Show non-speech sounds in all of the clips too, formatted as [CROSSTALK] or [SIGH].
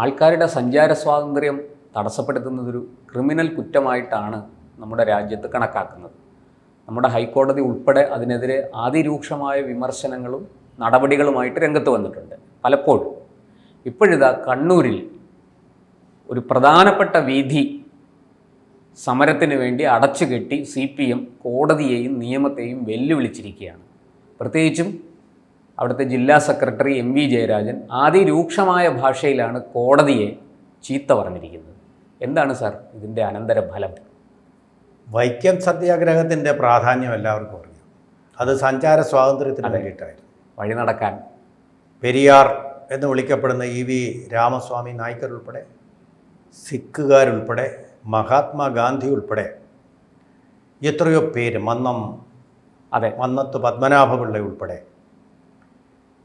ആൾക്കാരുടെ സഞ്ചാര സ്വാതന്ത്ര്യം തടസ്സപ്പെടുത്തുന്നതൊരു ക്രിമിനൽ കുറ്റമായിട്ടാണ് നമ്മുടെ രാജ്യത്ത് കണക്കാക്കുന്നത്. നമ്മുടെ ഹൈക്കോടതി ഉൾപ്പെടെ അതിനെതിരെ അതിരൂക്ഷമായ വിമർശനങ്ങളും നടപടികളുമായിട്ട് രംഗത്ത് വന്നിട്ടുണ്ട്. പലപ്പോഴും. ഇപ്പോഴിതാ കണ്ണൂരിൽ ഒരു പ്രധാനപ്പെട്ട വീഥി സമരത്തിന് വേണ്ടി അടച്ചുകെട്ടി സി പി എം കോടതിയെയും നിയമത്തെയും വെല്ലുവിളിച്ചിരിക്കുകയാണ്. പ്രത്യേകിച്ചും അവിടുത്തെ ജില്ലാ സെക്രട്ടറി എം വി ജയരാജൻ അതിരൂക്ഷമായ ഭാഷയിലാണ് കോടതിയെ ചീത്ത പറഞ്ഞിരിക്കുന്നത്. എന്താണ് സാർ ഇതിന്റെ അനന്തരഫലം? വൈക്കം സത്യാഗ്രഹത്തിന്റെ പ്രാധാന്യം എല്ലാവർക്കും അറിയാം. അത് സഞ്ചാര സ്വാതന്ത്ര്യത്തിന് വേണ്ടിയിട്ടായിരുന്നു. വഴി നടക്കാൻ. പെരിയാർ എന്ന് വിളിക്കപ്പെടുന്ന ഇ വി രാമസ്വാമി നായ്ക്കർ ഉൾപ്പെടെ സിഖുകാരുൾപ്പെടെ മഹാത്മാഗാന്ധി ഉൾപ്പെടെ എത്രയോ പേര് മന്നം അതെ. മന്നത്ത് പത്മനാഭപിള്ള ഉൾപ്പെടെ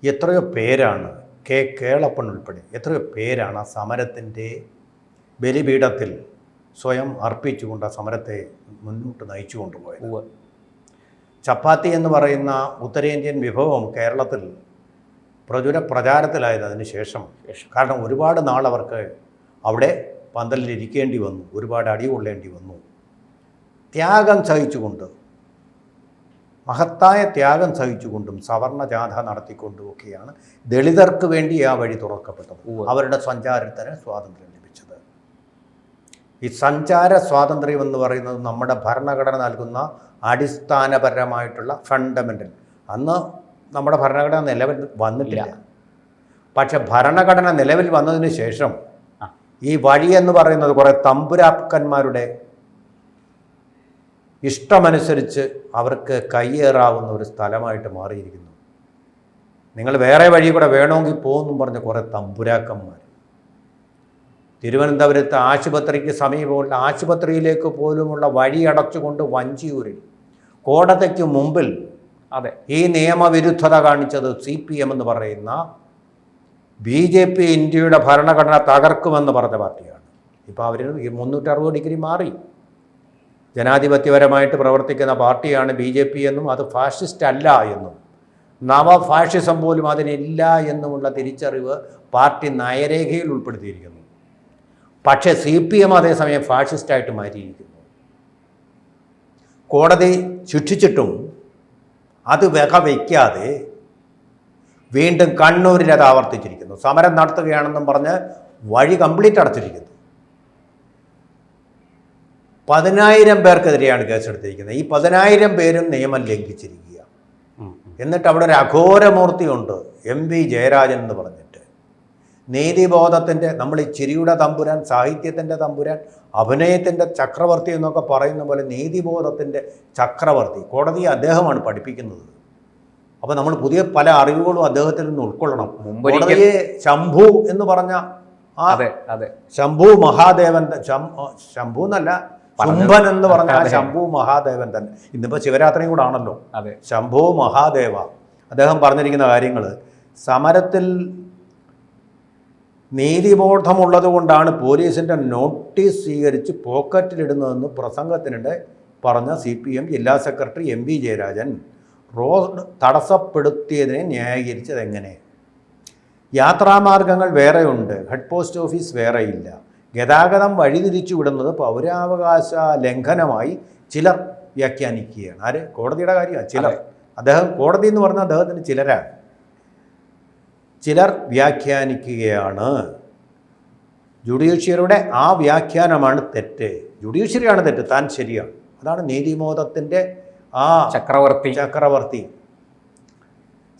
എത്രയോ പേരാണ് കെ കേളപ്പൻ ഉൾപ്പെടെ എത്രയോ പേരാണ് ആ സമരത്തിന്റെ ബലിപീഠത്തിൽ സ്വയം അർപ്പിച്ചുകൊണ്ട് ആ സമരത്തെ മുന്നോട്ട് നയിച്ചു കൊണ്ടുപോയത് ചപ്പാത്തി എന്ന് പറയുന്ന ഉത്തരേന്ത്യൻ വിഭവം കേരളത്തിൽ പ്രചുര പ്രചാരത്തിലായത് അതിന് ശേഷം. കാരണം ഒരുപാട് നാൾ അവർക്ക് അവിടെ പന്തലിൽ ഇരിക്കേണ്ടി വന്നു ഒരുപാട് അടി കൊള്ളേണ്ടി വന്നു. ത്യാഗം സഹിച്ചുകൊണ്ട് മഹത്തായ ത്യാഗം സഹിച്ചുകൊണ്ടും സവർണ ജാഥ നടത്തിക്കൊണ്ടും ഒക്കെയാണ് ദളിതർക്ക് വേണ്ടി ആ വഴി തുറക്കപ്പെട്ടത്. അവരുടെ സഞ്ചാരത്തിന് സ്വാതന്ത്ര്യം ലഭിച്ചത്. ഈ സഞ്ചാര സ്വാതന്ത്ര്യം എന്ന് പറയുന്നത് നമ്മുടെ ഭരണഘടന നൽകുന്ന അടിസ്ഥാനപരമായിട്ടുള്ള ഫണ്ടമെന്റൽ അന്ന് നമ്മുടെ ഭരണഘടന നിലവിൽ വന്നിട്ടില്ല. പക്ഷെ ഭരണഘടന നിലവിൽ വന്നതിന് ശേഷം ഈ വഴി എന്ന് പറയുന്നത് കുറേ തമ്പുരാക്കന്മാരുടെ ഇഷ്ടമനുസരിച്ച് അവർക്ക് കയ്യേറാവുന്ന ഒരു സ്ഥലമായിട്ട് മാറിയിരിക്കുന്നു. നിങ്ങൾ വേറെ വഴി കൂടെ വേണമെങ്കിൽ പോകുമെന്നും പറഞ്ഞ കുറേ തമ്പുരാക്കന്മാർ. തിരുവനന്തപുരത്ത് ആശുപത്രിക്ക് സമീപമുള്ള ആശുപത്രിയിലേക്ക് പോലുമുള്ള വഴി അടച്ചുകൊണ്ട് വഞ്ചിയൂരിൽ. കോടതിക്ക് മുമ്പിൽ അതെ. ഈ നിയമവിരുദ്ധത കാണിച്ചത് സി പി എം എന്ന് പറയുന്ന ബി ജെ പി ഇന്ത്യയുടെ ഭരണഘടന തകർക്കുമെന്ന് പറഞ്ഞ പാർട്ടിയാണ്. ഇപ്പോൾ അവർ ഈ മുന്നൂറ്ററുപത് ഡിഗ്രി മാറി. ജനാധിപത്യപരമായിട്ട് പ്രവർത്തിക്കുന്ന പാർട്ടിയാണ് ബി ജെ പി എന്നും അത് ഫാഷിസ്റ്റ് അല്ല എന്നും. നവ ഫാഷിസം പോലും അതിനില്ല എന്നുമുള്ള തിരിച്ചറിവ് പാർട്ടി നയരേഖയിൽ ഉൾപ്പെടുത്തിയിരിക്കുന്നു. പക്ഷേ സി പി എം അതേസമയം ഫാഷിസ്റ്റായിട്ട് മാറ്റിയിരിക്കുന്നു. കോടതി ശിക്ഷിച്ചിട്ടും അത് വക വയ്ക്കാതെ വീണ്ടും കണ്ണൂരിൽ അത് ആവർത്തിച്ചിരിക്കുന്നു. സമരം നടത്തുകയാണെന്നും പറഞ്ഞ് വഴി കംപ്ലീറ്റ് അടച്ചിരിക്കുന്നു. പതിനായിരം പേർക്കെതിരെയാണ് കേസെടുത്തിരിക്കുന്നത് ഈ പതിനായിരം പേരും നിയമം ലംഘിച്ചിരിക്കുക. എന്നിട്ട് അവിടെ ഒരു അഘോരമൂർത്തിയുണ്ട്. എം വി ജയരാജൻ എന്ന് പറഞ്ഞിട്ട്. നീതിബോധത്തിന്റെ നമ്മൾ ഈ ചിരിയുടെ തമ്പുരാൻ സാഹിത്യത്തിന്റെ തമ്പുരാൻ അഭിനയത്തിന്റെ ചക്രവർത്തി എന്നൊക്കെ പറയുന്ന പോലെ നീതിബോധത്തിന്റെ ചക്രവർത്തി. കോടതിയെ അദ്ദേഹമാണ് പഠിപ്പിക്കുന്നത്. അപ്പോൾ നമ്മൾ പുതിയ പല അറിവുകളും അദ്ദേഹത്തിൽ നിന്ന് ഉൾക്കൊള്ളണം. മുമ്പേ കോടതിയെ ശംഭു എന്ന് പറഞ്ഞ ആ അതെ അതെ. ശംഭു മഹാദേവൻ ശംഭു എന്നല്ല ശുംഭൻ എന്ന് പറഞ്ഞാൽ ശംഭു മഹാദേവൻ തന്നെ. ഇന്നിപ്പോൾ ശിവരാത്രിയും കൂടെ ആണല്ലോ. അതെ. ശംഭു മഹാദേവ. അദ്ദേഹം പറഞ്ഞിരിക്കുന്ന കാര്യങ്ങൾ സമരത്തിൽ നീതിബോധമുള്ളത് കൊണ്ടാണ് പോലീസിന്റെ നോട്ടീസ് സ്വീകരിച്ച് പോക്കറ്റിലിടുന്നതെന്ന് പ്രസംഗത്തിനിടെ പറഞ്ഞ സി പി എം ജില്ലാ secretary M V Jayarajan road തടസ്സപ്പെടുത്തിയതിനെ ന്യായീകരിച്ചത് എങ്ങനെ യാത്രാമാർഗങ്ങൾ വേറെയുണ്ട് ഹെഡ് പോസ്റ്റ് ഓഫീസ് വേറെയില്ല. ഗതാഗതം വഴിതിരിച്ചു വിടുന്നത് പൗരാവകാശ ലംഘനമായി ചിലർ വ്യാഖ്യാനിക്കുകയാണ്. ആര്? കോടതിയുടെ കാര്യമാണ് ചിലർ. അദ്ദേഹം കോടതി എന്ന് പറഞ്ഞാൽ അദ്ദേഹത്തിന് ചിലരാണ്. ചിലർ വ്യാഖ്യാനിക്കുകയാണ്. ജുഡീഷ്യറിയുടെ ആ വ്യാഖ്യാനമാണ് തെറ്റ്. ജുഡീഷ്യറിയാണ് തെറ്റ് താൻ ശരിയാണ്. അതാണ് നീതിബോധത്തിന്റെ ആ ചക്രവർത്തി. ചക്രവർത്തി.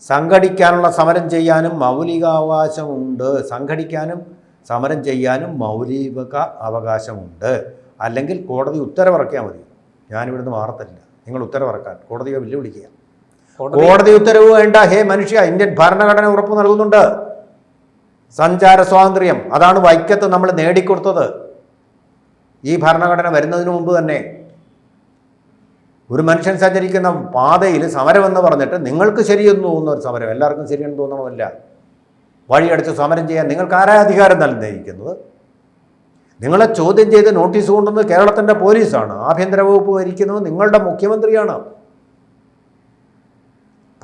സംഘടിക്കാനുള്ള സമരം ചെയ്യാനും മൗലികാവകാശമുണ്ട്. സംഘടിക്കാനും സമരം ചെയ്യാനും മൗലിക അവകാശമുണ്ട്. അല്ലെങ്കിൽ കോടതി ഉത്തരവിറക്കിയാൽ മതി. ഞാനിവിടുന്ന് മാറത്തില്ല. നിങ്ങൾ ഉത്തരവിറക്കാൻ. കോടതിയെ വെല്ലുവിളിക്കുക. കോടതി ഉത്തരവ് വേണ്ട. ഹേ മനുഷ്യ ഇന്ത്യൻ ഭരണഘടന ഉറപ്പ് നൽകുന്നുണ്ട്. സഞ്ചാര സ്വാതന്ത്ര്യം. അതാണ് വൈക്കത്ത് നമ്മൾ നേടിക്കൊടുത്തത്. ഈ ഭരണഘടന വരുന്നതിന് മുമ്പ് തന്നെ. ഒരു മനുഷ്യൻ സഞ്ചരിക്കുന്ന പാതയിൽ സമരമെന്ന് പറഞ്ഞിട്ട് നിങ്ങൾക്ക് ശരിയെന്ന് തോന്നുന്ന ഒരു സമരം. എല്ലാവർക്കും ശരിയെന്ന് തോന്നണമല്ല. വഴിയടച്ച് സമരം ചെയ്യാൻ നിങ്ങൾക്ക് ആരാ അധികാരം നൽകിയിരിക്കുന്നത്? നിങ്ങളെ ചോദ്യം ചെയ്ത് നോട്ടീസ് കൊണ്ടുവന്നത് കേരളത്തിന്റെ പോലീസാണ്. ആഭ്യന്തര വകുപ്പ് ഭരിക്കുന്നത് നിങ്ങളുടെ മുഖ്യമന്ത്രിയാണ്.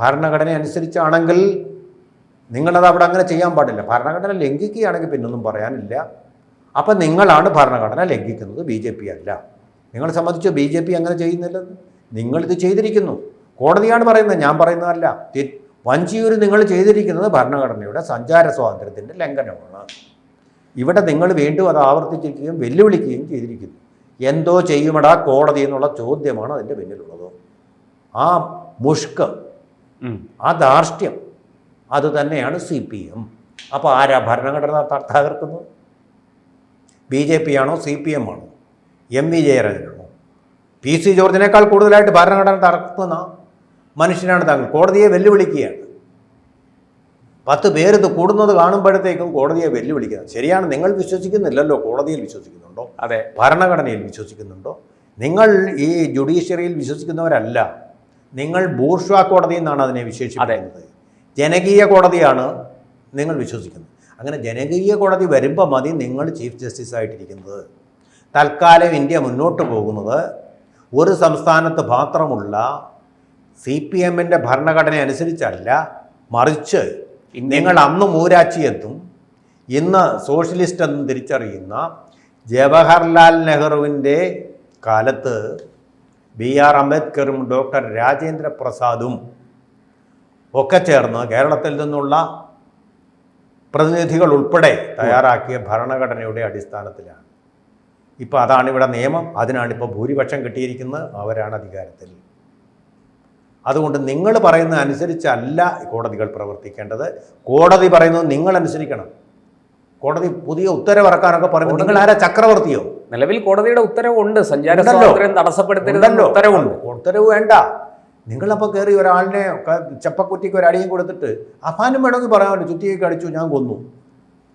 ഭരണഘടന അനുസരിച്ചാണെങ്കിൽ നിങ്ങളത് അവിടെ അങ്ങനെ ചെയ്യാൻ പാടില്ല. ഭരണഘടന ലംഘിക്കുകയാണെങ്കിൽ പിന്നൊന്നും പറയാനില്ല. അപ്പം നിങ്ങളാണ് ഭരണഘടന ലംഘിക്കുന്നത്. ബി ജെ പി അല്ല. നിങ്ങളെ സംബന്ധിച്ച് ബി ജെ പി അങ്ങനെ ചെയ്യുന്നില്ലെന്ന് നിങ്ങളിത് ചെയ്തിരിക്കുന്നു. കോടതിയാണ് പറയുന്നത്. ഞാൻ പറയുന്നതല്ല. വഞ്ചിയൂർ നിങ്ങൾ ചെയ്തിരിക്കുന്നത് ഭരണഘടനയുടെ സഞ്ചാര സ്വാതന്ത്ര്യത്തിന്റെ ലംഘനമാണ്. ഇവിടെ നിങ്ങൾ വീണ്ടും അത് ആവർത്തിച്ചിരിക്കുകയും വെല്ലുവിളിക്കുകയും ചെയ്തിരിക്കുന്നു. എന്തോ ചെയ്യുമടാ കോടതി എന്നുള്ള ചോദ്യമാണ് അതിന്റെ പിന്നിലുള്ളത്. ആ മുഷ്ക് ആ ധാർഷ്ട്യം അത് തന്നെയാണ് സി പി എം. അപ്പോൾ ആരാ ഭരണഘടന തകർക്കുന്നത്? ബി ജെ പി ആണോ സി പി എം ആണോ? എം വി ജയരാജനാണോ? പി സി ജോർജിനേക്കാൾ കൂടുതലായിട്ട് ഭരണഘടന തകർക്കുന്ന മനുഷ്യനാണ് താങ്കൾ. കോടതിയെ വെല്ലുവിളിക്കുകയാണ്. പത്ത് പേര് ഇത് കൂടുന്നത് കാണുമ്പോഴത്തേക്കും കോടതിയെ വെല്ലുവിളിക്കുന്നത്. ശരിയാണ് നിങ്ങൾ വിശ്വസിക്കുന്നില്ലല്ലോ കോടതിയിൽ വിശ്വസിക്കുന്നുണ്ടോ? അതെ. ഭരണഘടനയിൽ വിശ്വസിക്കുന്നുണ്ടോ? നിങ്ങൾ ഈ ജുഡീഷ്യറിയിൽ വിശ്വസിക്കുന്നവരല്ല. നിങ്ങൾ ബൂർഷ്വാ കോടതി എന്നാണ് അതിനെ വിശേഷിപ്പിക്കുന്നത്. ജനകീയ കോടതിയാണ് നിങ്ങൾ വിശ്വസിക്കുന്നത്. അങ്ങനെ ജനകീയ കോടതി വരുമ്പോൾ മതി നിങ്ങൾ ചീഫ് ജസ്റ്റിസ് ആയിട്ടിരിക്കുന്നത്. തൽക്കാലം ഇന്ത്യ മുന്നോട്ട് പോകുന്നത് ഒരു സംസ്ഥാനത്ത് മാത്രമുള്ള സി പി എമ്മിന്റെ ഭരണഘടന അനുസരിച്ചല്ല മറിച്ച് നിങ്ങൾ അന്ന് മൂരാച്ചിയെത്തും ഇന്ന് സോഷ്യലിസ്റ്റ് എന്ന് തിരിച്ചറിയുന്ന ജവഹർലാൽ നെഹ്റുവിന്റെ കാലത്ത് ബി ആർ അംബേദ്കറും ഡോക്ടർ രാജേന്ദ്ര പ്രസാദും ഒക്കെ ചേർന്ന് കേരളത്തിൽ നിന്നുള്ള പ്രതിനിധികൾ ഉൾപ്പെടെ തയ്യാറാക്കിയ ഭരണഘടനയുടെ അടിസ്ഥാനത്തിലാണ്. ഇപ്പോൾ അതാണ് ഇവിടെ നിയമം അതിനാണ് ഇപ്പോൾ ഭൂരിപക്ഷം കിട്ടിയിരിക്കുന്നത് അവരാണ് അധികാരത്തിൽ. അതുകൊണ്ട് നിങ്ങൾ പറയുന്ന അനുസരിച്ചല്ല കോടതികൾ പ്രവർത്തിക്കേണ്ടത്. കോടതി പറയുന്നത് നിങ്ങൾ അനുസരിക്കണം. കോടതി പുതിയ ഉത്തരവിറക്കാനൊക്കെ പറഞ്ഞു നിങ്ങൾ ആരാ ചക്രവർത്തിയോ? നിലവിൽ കോടതിയുടെ ഉത്തരവുണ്ട്. സഞ്ചാര. സ്വാതന്ത്ര്യം തടസ്സപ്പെടുത്തരുതെന്ന് ഉത്തരവുണ്ട്. ഉത്തരവ് വേണ്ട. നിങ്ങളപ്പോൾ കയറി ഒരാളിനെ ചപ്പക്കുറ്റിക്ക് ഒരടിയും ഒരു അടിയും കൊടുത്തിട്ട് അഫാനും വേണമെങ്കിൽ പറയാമല്ലോ ചുറ്റിയൊക്കെ അടിച്ചു ഞാൻ കൊന്നു.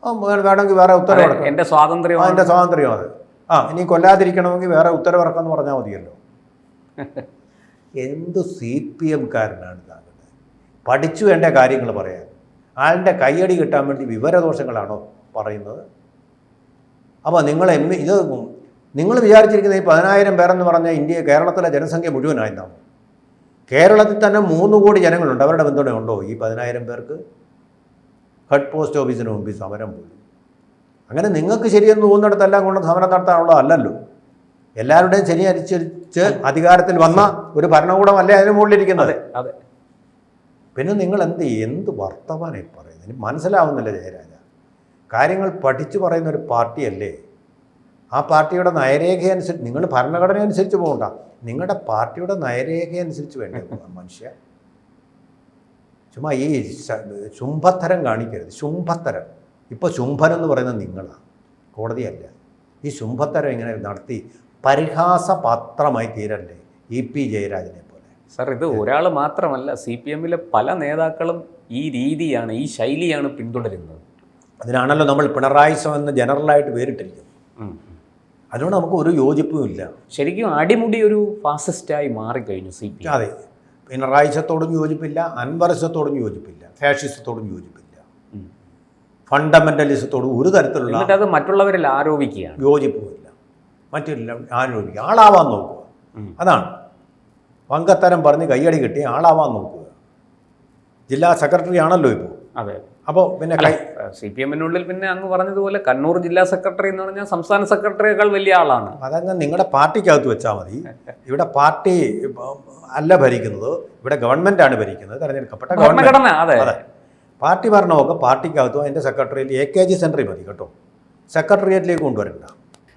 വേണമെങ്കിൽ വേറെ ഉത്തരവ് എന്റെ സ്വാതന്ത്ര്യം എന്റെ സ്വാതന്ത്ര്യം അത്. ആ ഇനി കൊല്ലാതിരിക്കണമെങ്കിൽ വേറെ ഉത്തരവിറക്കാന്ന് പറഞ്ഞാൽ മതിയല്ലോ. [LAUGHS] എന്ത് സി പി എംകാരനാണ് താങ്കൾ പഠിച്ചു വേണ്ട കാര്യങ്ങൾ പറയാൻ. ആളുടെ കയ്യടി കിട്ടാൻ വേണ്ടി വിവരദോഷങ്ങളാണോ പറയുന്നത്? അപ്പോൾ നിങ്ങൾ എം ഇത് നിങ്ങൾ വിചാരിച്ചിരിക്കുന്ന ഈ പതിനായിരം പേരെന്ന് പറഞ്ഞാൽ ഇന്ത്യ കേരളത്തിലെ ജനസംഖ്യ മുഴുവനായിരുന്നാണ് കേരളത്തിൽ തന്നെ മൂന്ന് കോടി ജനങ്ങളുണ്ട്. അവരുടെ പിന്തുണയുണ്ടോ ഈ പതിനായിരം പേർക്ക്? ഹെഡ് പോസ്റ്റ് ഓഫീസിന് മുമ്പിൽ സമരം പോയി അങ്ങനെ നിങ്ങൾക്ക് ശരിയെന്ന് തോന്നുന്നിടത്തെല്ലാം കൊണ്ട് സമരം നടത്താനുള്ളതല്ലല്ലോ. എല്ലാവരുടെയും ശനി അനുസരിച്ച് അധികാരത്തിൽ വന്ന ഒരു ഭരണകൂടമല്ലേ അതിന് മുകളിലിരിക്കുന്നത്? അതെ പിന്നെ നിങ്ങൾ എന്ത് എന്ത് വർത്തമാനം പറയുന്നത്? എനിക്ക് മനസ്സിലാവുന്നില്ല ജയരാജ. കാര്യങ്ങൾ പഠിച്ചു പറയുന്ന ഒരു പാർട്ടിയല്ലേ? ആ പാർട്ടിയുടെ നയരേഖ അനുസരിച്ച് നിങ്ങൾ ഭരണഘടന അനുസരിച്ച് പോകണ്ട. നിങ്ങളുടെ പാർട്ടിയുടെ നയരേഖ അനുസരിച്ച് വേണ്ടേ മനുഷ്യ. ചുമ്മാ ഈ ശുംഭത്തരം കാണിക്കരുത്. ശുംഭത്തരം. ഇപ്പോൾ ശുംഭൻ എന്ന് പറയുന്നത് നിങ്ങളാണ് കോടതിയല്ല. ഈ ശുംഭത്തരം ഇങ്ങനെ നടത്തി പരിഹാസപാത്രമായി തീരണ്ടേ ഇ പി ജയരാജനെ പോലെ. സാർ ഇത് ഒരാൾ മാത്രമല്ല സി പി എമ്മിലെ പല നേതാക്കളും ഈ രീതിയാണ് ഈ ശൈലിയാണ് പിന്തുടരുന്നത്. അതിനാണല്ലോ നമ്മൾ പിണറായി എന്ന് ജനറലായിട്ട് പേരിട്ടിരിക്കുന്നത്. അതുകൊണ്ട് നമുക്ക് ഒരു യോജിപ്പും ഇല്ല. ശരിക്കും അടിമുടി ഒരു ഫാസിസ്റ്റായി മാറിക്കഴിഞ്ഞു സി പി അതെ. പിണറായിസത്തോടും യോജിപ്പില്ല അൻവർഷത്തോടും യോജിപ്പില്ല ഫാഷിസത്തോടും യോജിപ്പില്ല. ഫണ്ടമെന്റലിസത്തോടും ഒരു തരത്തിലുള്ള അത് മറ്റുള്ളവരിൽ ആരോപിക്കുക യോജിപ്പുമില്ല മറ്റില്ല ആരോപിക്കുക. ആളാവാൻ നോക്കുക. അതാണ്. വങ്കത്തരം പറഞ്ഞ് കയ്യടി കിട്ടി ആളാവാൻ നോക്കുക. ജില്ലാ സെക്രട്ടറി ആണല്ലോ ഇപ്പോൾ അതെ. അപ്പോൾ പിന്നെ സി പി എമ്മിനുള്ളിൽ പിന്നെ അങ്ങ് പറഞ്ഞതുപോലെ കണ്ണൂർ ജില്ലാ സെക്രട്ടറി എന്ന് പറഞ്ഞാൽ സംസ്ഥാന സെക്രട്ടറിയേക്കാൾ വലിയ ആളാണ്. അതങ്ങ് നിങ്ങളുടെ പാർട്ടിക്കകത്ത് വെച്ചാൽ മതി. ഇവിടെ പാർട്ടി അല്ല ഭരിക്കുന്നത്. ഇവിടെ ഗവൺമെന്റാണ് ഭരിക്കുന്നത്. തെരഞ്ഞെടുക്കപ്പെട്ട ഗവൺമെന്റ് അതെ. അതെ. പാർട്ടി ഭരണമൊക്കെ പാർട്ടിക്കകത്തും അതിന്റെ സെക്രട്ടറിയിൽ എ കെ ജി സെന്ററിൽ മതി കേട്ടോ. സെക്രട്ടേറിയറ്റിലേക്ക് കൊണ്ടുവരണ്ട.